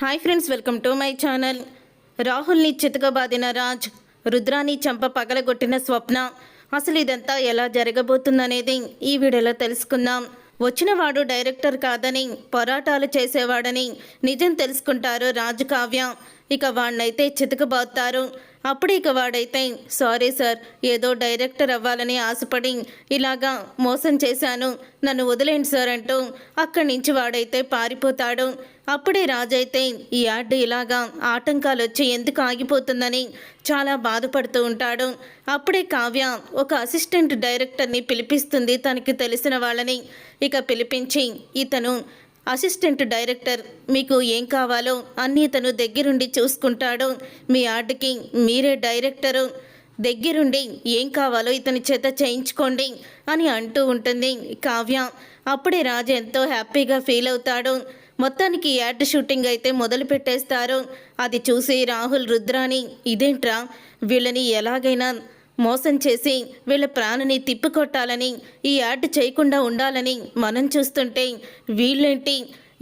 Hi friends welcome to my channel. రాహుల్ని చితకబాదిన రాజ్ రుద్రాని చంప పగలగొట్టిన స్వప్న. అసలు ఇదంతా ఎలా జరగబోతుందనేది ఈ వీడియోలో తెలుసుకుందాం. వచ్చినవాడు డైరెక్టర్ కాదని పోరాటాలు చేసేవాడని నిజం తెలుసుకుంటారు రాజు కావ్య. ఇక వాడినైతే చితకబాతారు. అప్పుడు ఇక వాడైతే సారీ సార్ ఏదో డైరెక్టర్ అవ్వాలని ఆశపడి ఇలాగా మోసం చేశాను. నన్ను వదిలేండి సార్ అంటూ అక్కడి నుంచి వాడైతే పారిపోతాడు. అప్పుడే రాజైతే ఈ యాడ్ ఇలాగా ఆటంకాలు వచ్చి ఎందుకు ఆగిపోతుందని చాలా బాధపడుతూ ఉంటాడు. అప్పుడే కావ్య ఒక అసిస్టెంట్ డైరెక్టర్ని పిలిపిస్తుంది తనకి తెలిసిన వాళ్ళని. ఇక పిలిపించి ఇతను అసిస్టెంట్ డైరెక్టర్ మీకు ఏం కావాలో అన్నీ తను దగ్గరుండి చూసుకుంటాడు. మీ ఆర్ట్కి మీరే డైరెక్టరు. దగ్గరుండి ఏం కావాలో ఇతని చేత చేయించుకోండి అని అంటూ ఉంటుంది కావ్య. అప్పుడే రాజు ఎంతో హ్యాపీగా ఫీల్ అవుతాడు. మొత్తానికి యాడ్ షూటింగ్ అయితే మొదలు పెట్టేస్తారు. అది చూసి రాహుల్ రుద్రాని ఇదేంట్రా? వీళ్ళని ఎలాగైనా మోసం చేసి వీళ్ళ ప్రాణని తిప్పికొట్టాలని ఈ యాడ్ చేయకుండా ఉండాలని మనం చూస్తుంటే వీళ్ళేంటి?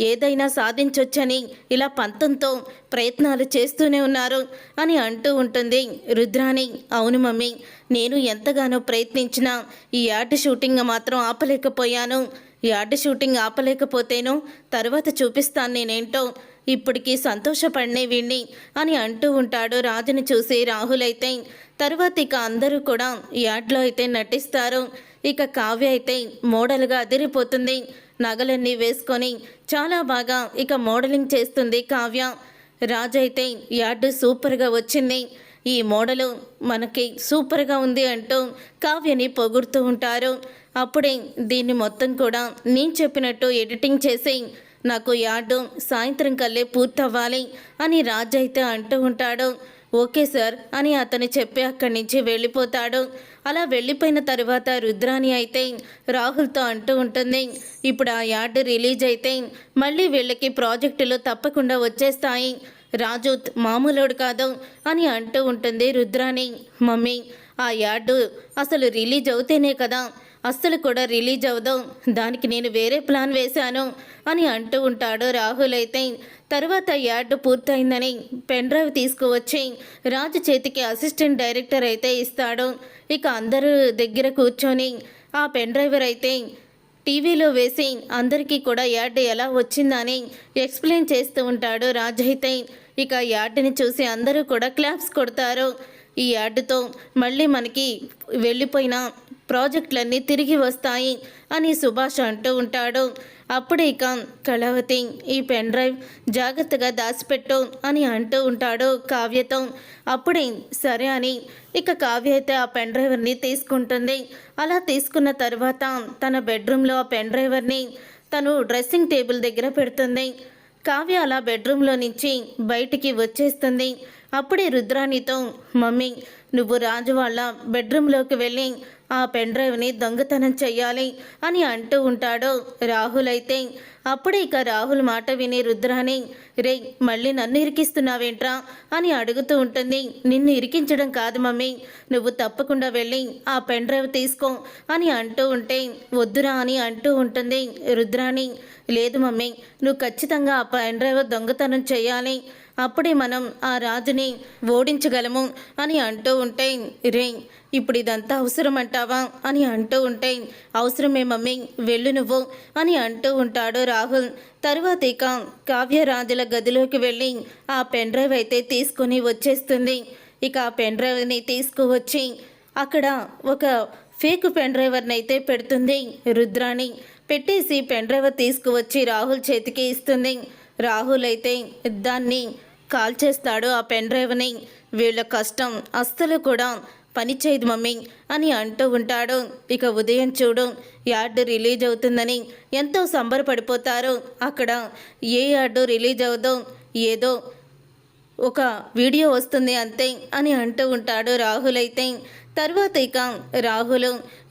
ఏదైనా సాధించొచ్చని ఇలా పంతంతో ప్రయత్నాలు చేస్తూనే ఉన్నారు అని అంటూ ఉంటుంది రుద్రాని అవును మమ్మీ నేను ఎంతగానో ప్రయత్నించినా ఈ యాడ్ షూటింగ్ మాత్రం ఆపలేకపోయాను. ఈ యాడ్ షూటింగ్ ఆపలేకపోతేను తర్వాత చూపిస్తాను నేనేంటో ఇప్పటికీ సంతోషపడినే వీణ్ణి అని అంటూ ఉంటాడు రాజుని చూసి రాహుల్ అయితే. తర్వాత ఇక అందరూ కూడా యాడ్లో అయితే నటిస్తారు. ఇక కావ్య అయితే మోడల్గా అదిరిపోతుంది. నగలన్నీ వేసుకొని చాలా బాగా ఇక మోడలింగ్ చేస్తుంది కావ్య. రాజు అయితే యాడ్ సూపర్గా వచ్చింది. ఈ మోడలు మనకి సూపర్గా ఉంది అంటూ కావ్యని పొగుడుతూ ఉంటారు. అప్పుడే దీన్ని మొత్తం కూడా నేను చెప్పినట్టు ఎడిటింగ్ చేసి నాకు యార్డు సాయంత్రం కల్లే పూర్తవ్వాలి అని రాజు అయితే అంటూ ఉంటాడు. ఓకే సార్ అని అతను చెప్పి అక్కడి నుంచి వెళ్ళిపోతాడు. అలా వెళ్ళిపోయిన తర్వాత రుద్రాని అయితే రాహుల్తో అంటూ ఉంటుంది. ఇప్పుడు ఆ యార్డ్ రిలీజ్ అయితే మళ్ళీ వీళ్ళకి ప్రాజెక్టులు తప్పకుండా వచ్చేస్తాయి. రాజు మామూలుడు కాదు అని అంటూ ఉంటుంది రుద్రాని మమ్మీ ఆ యార్డు అసలు రిలీజ్ అవుతేనే కదా అస్సలు కూడా రిలీజ్ అవ్వదు. దానికి నేను వేరే ప్లాన్ వేశాను అని అంటూ ఉంటాడు రాహుల్ అయితే. తర్వాత యాడ్ పూర్తయిందని పెన్ డ్రైవ్ తీసుకువచ్చి రాజు చేతికి అసిస్టెంట్ డైరెక్టర్ అయితే ఇస్తాడు. ఇక అందరూ దగ్గర కూర్చొని ఆ పెన్ డ్రైవర్ అయితే టీవీలో వేసి అందరికీ కూడా యాడ్ ఎలా వచ్చిందని ఎక్స్ప్లెయిన్ చేస్తూ ఉంటాడు రాజు అయితే. ఇక యాడ్ని చూసి అందరూ కూడా క్లాప్స్ కొడతారు. ఈ యాడ్తో మళ్ళీ మనకి వెళ్ళిపోయిన ప్రాజెక్టులన్నీ తిరిగి వస్తాయి అని సుభాష్ అంటూ ఉంటాడు. అప్పుడే ఇక కళావతి ఈ పెన్ డ్రైవ్ జాగ్రత్తగా దాచిపెట్టు అని అంటూ ఉంటాడు కావ్యతో. అప్పుడే సరే అని ఇక కావ్య అయితే ఆ పెన్ డ్రైవర్ని తీసుకుంటుంది. అలా తీసుకున్న తర్వాత తన బెడ్రూమ్లో ఆ పెన్ డ్రైవర్ని తను డ్రెస్సింగ్ టేబుల్ దగ్గర పెడుతుంది. కావ్య అలా బెడ్రూమ్లో నుంచి బయటికి వచ్చేస్తుంది. అప్పుడే రుద్రాణితో మమ్మీ నువ్వు రాజు వాళ్ళ బెడ్రూమ్లోకి వెళ్ళి ఆ పెన్ డ్రైవ్ని దొంగతనం చెయ్యాలి అని అంటూ ఉంటాడు రాహుల్ అయితే అప్పుడే ఇక రాహుల్ మాట విని రుద్రాని రే మళ్ళీ నన్ను ఇరికిస్తున్నావేంట్రా? అని అడుగుతూ ఉంటుంది. నిన్ను ఇరికించడం కాదు మమ్మీ నువ్వు తప్పకుండా వెళ్ళి ఆ పెన్ డ్రైవ్ తీసుకో అని అంటూ ఉంటే వద్దురా అని అంటూ ఉంటుంది రుద్రాని. లేదు మమ్మీ నువ్వు ఖచ్చితంగా ఆ పెన్ డ్రైవ్ దొంగతనం చేయాలి అప్పుడే మనం ఆ రాజుని ఓడించగలము అని అంటూ ఉంటే రే ఇప్పుడు ఇదంతా అవసరం అంటావా అని అంటూ ఉంటే అవసరమే మమ్మీ వెళ్ళు నువ్వు అని అంటూ ఉంటాడు రాహుల్. తరువాత ఇక కావ్యరాజుల గదిలోకి వెళ్ళి ఆ పెన్ డ్రైవ్ అయితే తీసుకొని వచ్చేస్తుంది. ఇక ఆ పెన్ డ్రైవ్ని తీసుకువచ్చి అక్కడ ఒక ఫేక్ పెన్ డ్రైవర్ని అయితే పెడుతుంది రుద్రాణి. పెట్టేసి పెన్ డ్రైవర్ తీసుకువచ్చి రాహుల్ చేతికి ఇస్తుంది. రాహుల్ అయితే దాన్ని కాల్ చేస్తాడు ఆ పెన్ డ్రైవ్ని. వీళ్ళ కష్టం అస్సలు కూడా పని చేయదు మమ్మీ అని అంటూ ఉంటాడు. ఇక ఉదయం చూడు యార్డు రిలీజ్ అవుతుందని ఎంతో సంబరపడిపోతారు. అక్కడ ఏ యార్డు రిలీజ్ అవుదో ఏదో ఒక వీడియో వస్తుంది అంతే అని అంటూ ఉంటాడు రాహుల్ అయితే. తర్వాత ఇక రాహుల్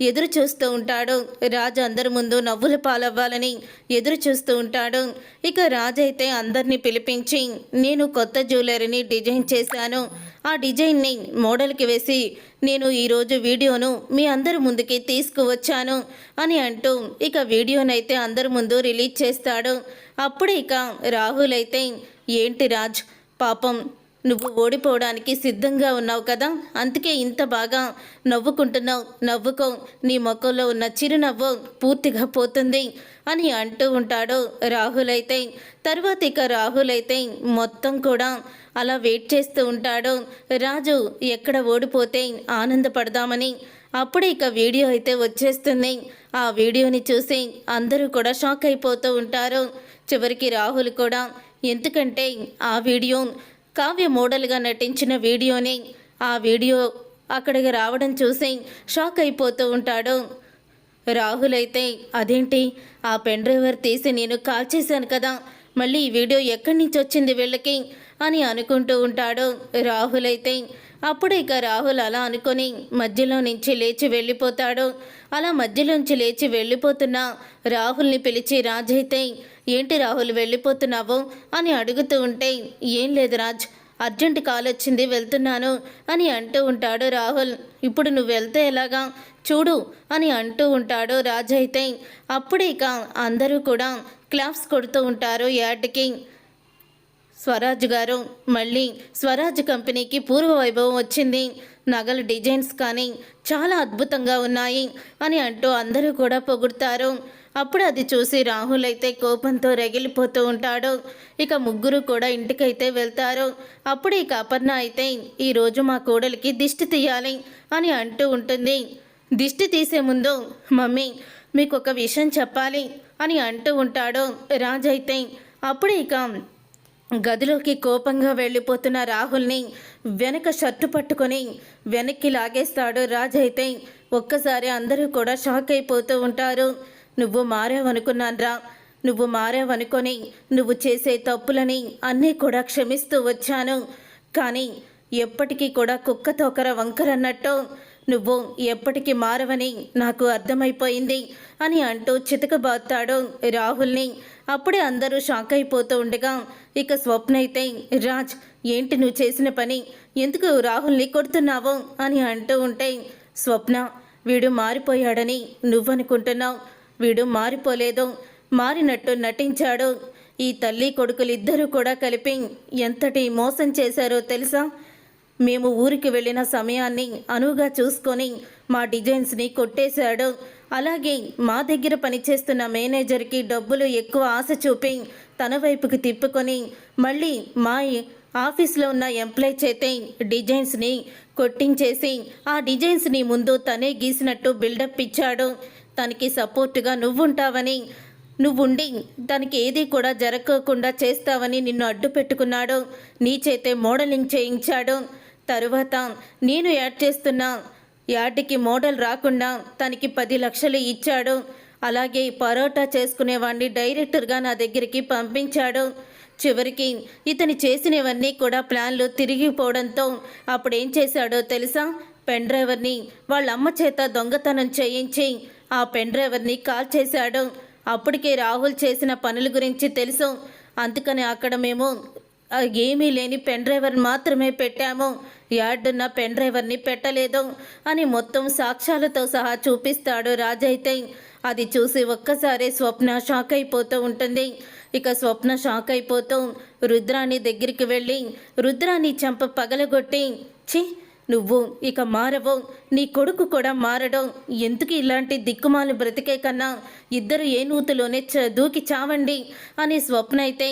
ఎదురు చూస్తూ ఉంటాడు. రాజు అందరి ముందు నవ్వుల పాలవ్వాలని ఎదురు చూస్తూ ఉంటాడు. ఇక రాజు అయితే అందరినీ పిలిపించి నేను కొత్త జ్యువెలరీని డిజైన్ చేశాను. ఆ డిజైన్ని మోడల్కి వేసి నేను ఈరోజు వీడియోను మీ అందరి ముందుకి తీసుకువచ్చాను అని అంటూ ఇక వీడియోనైతే అందరి ముందు రిలీజ్ చేస్తాడు. అప్పుడు ఇక రాహుల్ అయితే ఏంటి రాజ్ పాపం నువ్వు ఓడిపోవడానికి సిద్ధంగా ఉన్నావు కదా? అందుకే ఇంత బాగా నవ్వుకుంటున్నావు. నవ్వుకో నీ ముఖంలో ఉన్న చిరునవ్వు పూర్తిగా పోతుంది అని అంటూ ఉంటాడు రాహుల్ అయితే. తర్వాత ఇక రాహుల్ అయితే మొత్తం కూడా అలా వెయిట్ చేస్తూ ఉంటాడు. రాజు ఎక్కడ ఓడిపోతే ఆనందపడదామని. అప్పుడే ఇక వీడియో అయితే వచ్చేస్తుంది. ఆ వీడియోని చూసి అందరూ కూడా షాక్ అయిపోతూ ఉంటారు. చివరికి రాహుల్ కూడా ఎందుకంటే ఆ వీడియో కావ్య మోడల్గా నటించిన వీడియోని ఆ వీడియో అక్కడికి రావడం చూసి షాక్ అయిపోతూ ఉంటాడు. రాహుల్ అయితే అదేంటి? ఆ పెన్ డ్రైవర్ తీసి నేను కాల్ చేశాను కదా మళ్ళీ ఈ వీడియో ఎక్కడి నుంచి వచ్చింది వీళ్ళకి? అని అనుకుంటూ ఉంటాడు రాహుల్ అయితే. అప్పుడు ఇక రాహుల్ అలా అనుకొని మధ్యలో నుంచి లేచి వెళ్ళిపోతాడు. అలా మధ్యలోంచి లేచి వెళ్ళిపోతున్న రాహుల్ని పిలిచి రాజైతే ఏంటి రాహుల్ వెళ్ళిపోతున్నావు అని అడుగుతూ ఉంటే ఏం లేదు రాజ్ అర్జెంట్ కాల్ వచ్చింది వెళ్తున్నాను అని అంటూ ఉంటాడు రాహుల్. ఇప్పుడు నువ్వు వెళ్తే ఎలాగా? చూడు అని అంటూ ఉంటాడు రాజ్ అయితే. అప్పుడు ఇక అందరూ కూడా క్లాప్స్ కొడుతూ ఉంటారు యాడ్కి. స్వరాజ్ గారు మళ్ళీ స్వరాజ్ కంపెనీకి పూర్వ వైభవం వచ్చింది. నగల డిజైన్స్ కానీ చాలా అద్భుతంగా ఉన్నాయి అని అంటూ అందరూ కూడా పొగుడతారు. అప్పుడు అది చూసి రాహుల్ అయితే కోపంతో రగిలిపోతూ ఉంటాడు. ఇక ముగ్గురు కూడా ఇంటికైతే వెళ్తారు. అప్పుడు ఇక అపర్ణ అయితే ఈరోజు మా కోడలికి దిష్టి తీయాలి అని అంటూ ఉంటుంది. దిష్టి తీసే ముందు మమ్మీ మీకు ఒక విషయం చెప్పాలి అని అంటూ ఉంటాడు రాజైతే అప్పుడు ఇక గదిలోకి కోపంగా వెళ్ళిపోతున్న రాహుల్ని వెనక షర్టు పట్టుకొని వెనక్కి లాగేస్తాడు రాజైతే అయితే ఒక్కసారి అందరూ కూడా షాక్ అయిపోతూ ఉంటారు. నువ్వు మారావనుకున్నాన్రా నువ్వు మారావనుకొని నువ్వు చేసే తప్పులని అన్నీ కూడా క్షమిస్తూ వచ్చాను. కానీ ఎప్పటికీ కూడా కుక్క తోకర వంకరన్నట్టు నువ్వు ఎప్పటికీ మారవని నాకు అర్థమైపోయింది అని అంటూ చితకబాతాడు రాహుల్ని. అప్పుడే అందరూ షాక్ అయిపోతూ ఉండగా ఇక స్వప్న అయితే రాజ్ ఏంటి నువ్వు చేసిన పని? ఎందుకు రాహుల్ని కొడుతున్నావు? అని అంటూ ఉంటే స్వప్న వీడు మారిపోయాడని నువ్వనుకుంటున్నావు. వీడు మారిపోలేదు. మారినట్టు నటించాడు. ఈ తల్లి కొడుకులిద్దరూ కూడా కలిపి ఎంతటి మోసం చేశారో తెలుసా? మేము ఊరికి వెళ్ళిన సమయాన్ని అనువుగా చూసుకొని మా డిజైన్స్ని కొట్టేశాడు. అలాగే మా దగ్గర పనిచేస్తున్న మేనేజర్కి డబ్బులు ఎక్కువ ఆశ చూపి తన వైపుకి తిప్పుకొని మళ్ళీ మా ఆఫీస్లో ఉన్న ఎంప్లాయ్ చేతే డిజైన్స్ని కొట్టించేసి ఆ డిజైన్స్ని ముందు తనే గీసినట్టు బిల్డప్ ఇచ్చాడు. తనకి సపోర్ట్గా నువ్వుంటావని నువ్వుండి తనకి ఏది కూడా జరగకుండా చేస్తావని నిన్ను అడ్డు పెట్టుకున్నాడు నీ చేతే మోడలింగ్ చేయించాడు. తరువాత నేను యాడ్ చేస్తున్న యాడ్కి మోడల్ రాకుండా తనకి పది లక్షలు ఇచ్చాడు. అలాగే పరోటా చేసుకునేవాడిని డైరెక్టర్గా నా దగ్గరికి పంపించాడు. చివరికి ఇతని చేసినవన్నీ కూడా ప్లాన్లు తిరిగిపోవడంతో అప్పుడేం చేశాడో తెలుసా? పెన్ డ్రైవర్ని వాళ్ళ అమ్మ చేత దొంగతనం చేయించి ఆ పెన్ డ్రైవర్ని కాల్ చేశాడు. అప్పటికే రాహుల్ చేసిన పనుల గురించి తెలుసు. అందుకని అక్కడ మేము ఏమీ లేని పెన్ డ్రైవర్ని మాత్రమే పెట్టాము. యార్డున్న పెన్ డ్రైవర్ని పెట్టలేదు అని మొత్తం సాక్ష్యాలతో సహా చూపిస్తాడు రాజైతే. అది చూసి ఒక్కసారి స్వప్న షాక్ అయిపోతూ ఉంటుంది. ఇక స్వప్న షాక్ అయిపోతూ రుద్రాణి దగ్గరికి వెళ్ళి రుద్రాణి చంప పగలగొట్టి ఛీ నువ్వు ఇక మారవు. నీ కొడుకు కూడా మారడం. ఎందుకు ఇలాంటి దిక్కుమాలు బ్రతికే కన్నా ఇద్దరు ఏ నూతులోనే చ దూకి చావండి అనే స్వప్న అయితే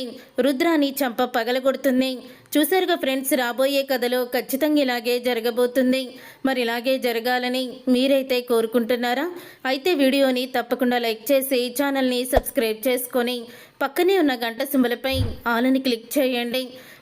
రుద్రాని చంప పగలగొడుతుంది. చూసారుగా ఫ్రెండ్స్ రాబోయే కథలో ఖచ్చితంగా ఇలాగే జరగబోతుంది. మరి ఇలాగే జరగాలని మీరైతే కోరుకుంటున్నారా? అయితే వీడియోని తప్పకుండా లైక్ చేసి ఛానల్ని సబ్స్క్రైబ్ చేసుకొని పక్కనే ఉన్న గంట సింబలపై ఆలని క్లిక్ చేయండి.